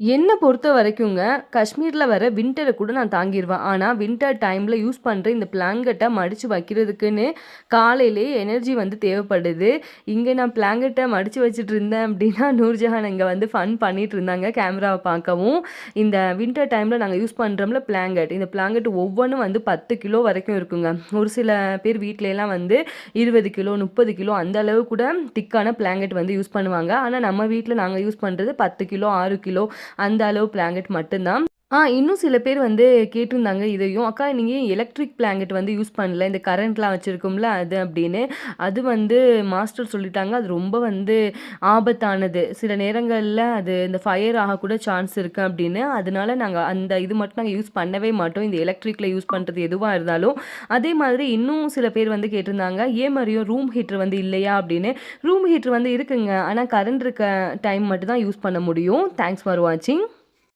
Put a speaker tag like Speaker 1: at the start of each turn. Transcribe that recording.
Speaker 1: என்னை பொறுத்த வரைக்குங்க, காஷ்மீரில் வர வின்டரை கூட நான் தாங்கிடுவேன் ஆனால் வின்டர் டைமில் யூஸ் பண்ணுற இந்த பிளாங்கெட்ட மடித்து வைக்கிறதுக்குன்னு காலையிலேயே எனர்ஜி வந்து தேவைப்படுது. இங்கே நான் பிளாங்கெட்ட மடித்து வச்சுட்டு இருந்தேன் அப்படின்னா நூர்ஜஹான் இங்கே வந்து ஃபன் பண்ணிட்டு இருந்தாங்க கேமராவை பார்க்கவும். இந்த வின்டர் டைமில் நாங்கள் யூஸ் பண்ணுறோம்ல பிளாங்கெட், இந்த பிளாங்கெட் ஒவ்வொன்றும் வந்து 10 கிலோ வரைக்கும் இருக்குங்க. ஒரு சில பேர் வீட்லலாம் வந்து 20 கிலோ, 30 கிலோ அந்த அளவு கூட திக்கான பிளாங்கெட் வந்து யூஸ் பண்ணுவாங்க. ஆனால் நம்ம வீட்டில் நாங்கள் யூஸ் பண்ணுறது பத்து கிலோ, ஆறு கிலோ அந்த அளவு பிளாங்கெட் மட்டும் தான். ஆ இன்னும் சில பேர் வந்து கேட்டிருந்தாங்க இதையும், "அக்கா நீங்கள் ஏன் எலக்ட்ரிக் பிளாங்கெட் வந்து யூஸ் பண்ணல? இந்த கரண்ட்லாம் வச்சுருக்கோம்ல அது" அப்படின்னு அது வந்து மாஸ்டர் சொல்லிட்டாங்க, அது ரொம்ப வந்து ஆபத்தானது. சில நேரங்களில் அது இந்த ஃபயர் ஆகக்கூட சான்ஸ் இருக்குது அப்படின்னு அதனால நாங்கள் அந்த இது மட்டும் நாங்கள் யூஸ் பண்ணவே மாட்டோம். இந்த எலக்ட்ரிக்கில் யூஸ் பண்ணுறது எதுவாக இருந்தாலும். அதே மாதிரி இன்னும் சில பேர் வந்து கேட்டிருந்தாங்க, "ஏன் மாதிரியும் ரூம் ஹீட்டர் வந்து இல்லையா?" அப்படின்னு ரூம் ஹீட்டர் வந்து இருக்குங்க. ஆனால் கரண்ட் இருக்க டைம் மட்டும் தான் யூஸ் பண்ண முடியும். தேங்க்ஸ் ஃபார் வாட்சிங்.